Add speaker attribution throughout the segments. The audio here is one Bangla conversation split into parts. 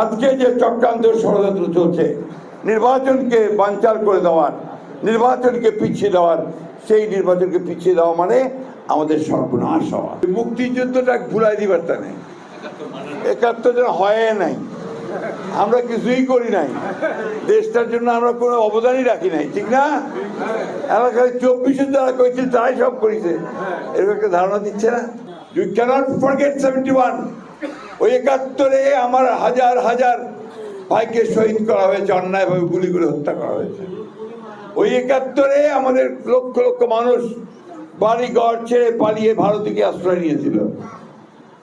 Speaker 1: আজকে যে চক্রান্ত ষড়যন্ত্র চলছে নির্বাচনকে বানচাল করে দেওয়ার নির্বাচনকে পিছিয়ে দেওয়ার সেই নির্বাচনকে পিছিয়ে দেওয়া মানে আমাদের সর্বনাশ হওয়া। মুক্তিযুদ্ধটা ভুলাই দিবার তা নেই। একাত্তর জন হয় নাই। আমরা কিছুই করি নাই। দেশটার জন্য আমরা কোনো অবদানই রাখি নাই ঠিক না? এলাকায় চব্বিশে যারা করেছিল তারাই সব করেছে। এরকম একটা ধারণা দিচ্ছে না। You cannot forget seventy one ওই একাত্তরে আমার হাজার হাজার ভাইকে শহীদ করা হয়েছে, অন্যায়ভাবে গুলি করে হত্যা করা হয়েছে। ওই একাত্তরে আমাদের লক্ষ লক্ষ মানুষ বাড়ি ঘর ছেড়ে পালিয়ে ভারতীকে আশ্রয় নিয়েছিল।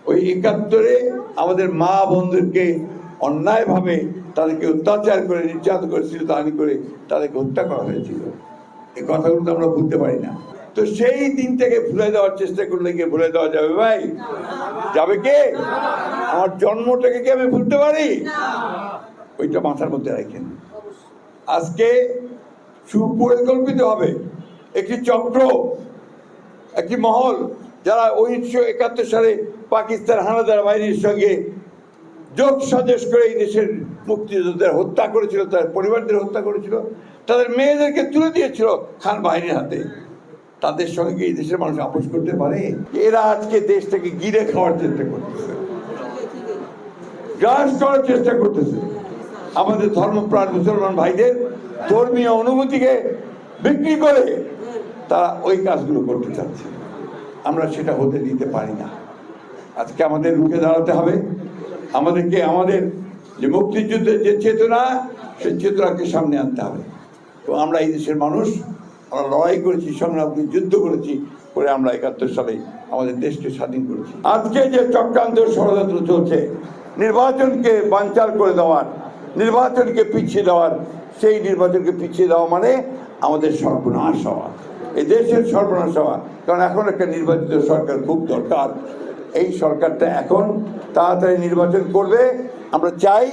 Speaker 1: ওই একাত্তরে আমাদের মা বন্ধুকে অন্যায়ভাবে তাদেরকে অত্যাচার করে, নির্যাতন করেছিল তাহানি করে তাদেরকে হত্যা করা হয়েছিল। এই কথাগুলো তো আমরা ভুলতে পারি না। তো সেই দিন থেকে ভুলে দেওয়ার চেষ্টা করলে কি ভুলে দেওয়া যাবে ভাই? যাবে কে? আমার জন্মটাকে কি আমি ভুলতে পারি? ওইটা মাথার মধ্যে রাখেন। আজকে সুপরিকল্পিত হবে। একটি চক্র, একটি মহল যারা উনিশশো একাত্তর সালে পাকিস্তান হানাদার বাহিনীর সঙ্গে যোগ সাজেশ করে এই দেশের মুক্তিযোদ্ধাদের হত্যা করেছিল তার পরিবারদের হত্যা করেছিল, তাদের মেয়েদেরকে তুলে দিয়েছিল খান বাহিনীর হাতে। তাদের সঙ্গে এই দেশের মানুষ আপোষ করতে পারে? এরা আজকে দেশটাকে গিরে খাওয়ার চেষ্টা করতেছে। গ্রাস করার চেষ্টা করতেছে। আমাদের ধর্মপ্রাণ মুসলমান ভাইদের ধর্মীয় অনুভূতিকে বিক্রি করে তারা ওই কাজগুলো করতে চাচ্ছে। আমরা সেটা হতে দিতে পারি না। আজকে আমাদের রুখে দাঁড়াতে হবে। আমাদেরকে, আমাদের যে মুক্তিযুদ্ধের যে চেতনা, সেই চেতনাকে সামনে আনতে হবে। তো আমরা এই দেশের মানুষ আমরা লড়াই করেছি সংগ্রাম করেছি, যুদ্ধ করেছি করে আমরা একাত্তর সালে আমাদের দেশকে স্বাধীন করেছি। আজকে যে চক্রান্ত ষড়যন্ত্র চলছে নির্বাচনকে বানচাল করে দেওয়ার নির্বাচনকে পিছিয়ে দেওয়ার সেই নির্বাচনকে পিছিয়ে দেওয়া মানে আমাদের সর্বনাশ হওয়া। এই দেশের সর্বনাশ হওয়া। কারণ এখন একটা নির্বাচিত সরকার খুব দরকার। এই সরকারটা এখন তাড়াতাড়ি নির্বাচন করবে। আমরা চাই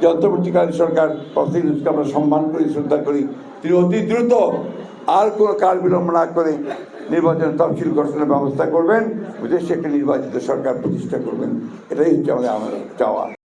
Speaker 1: যে অন্তর্বর্তীকালীন সরকার প্রতিনিধিকে আমরা সম্মান করি শ্রদ্ধা করি তিনি অতি দ্রুত আর কোনো কাল বিলম্ব না করে নির্বাচন তফসিল ঘোষণার ব্যবস্থা করবেন দেশে সেটা নির্বাচিত সরকার প্রতিষ্ঠা করবেন, এটাই হচ্ছে আমাদের আমার চাওয়া।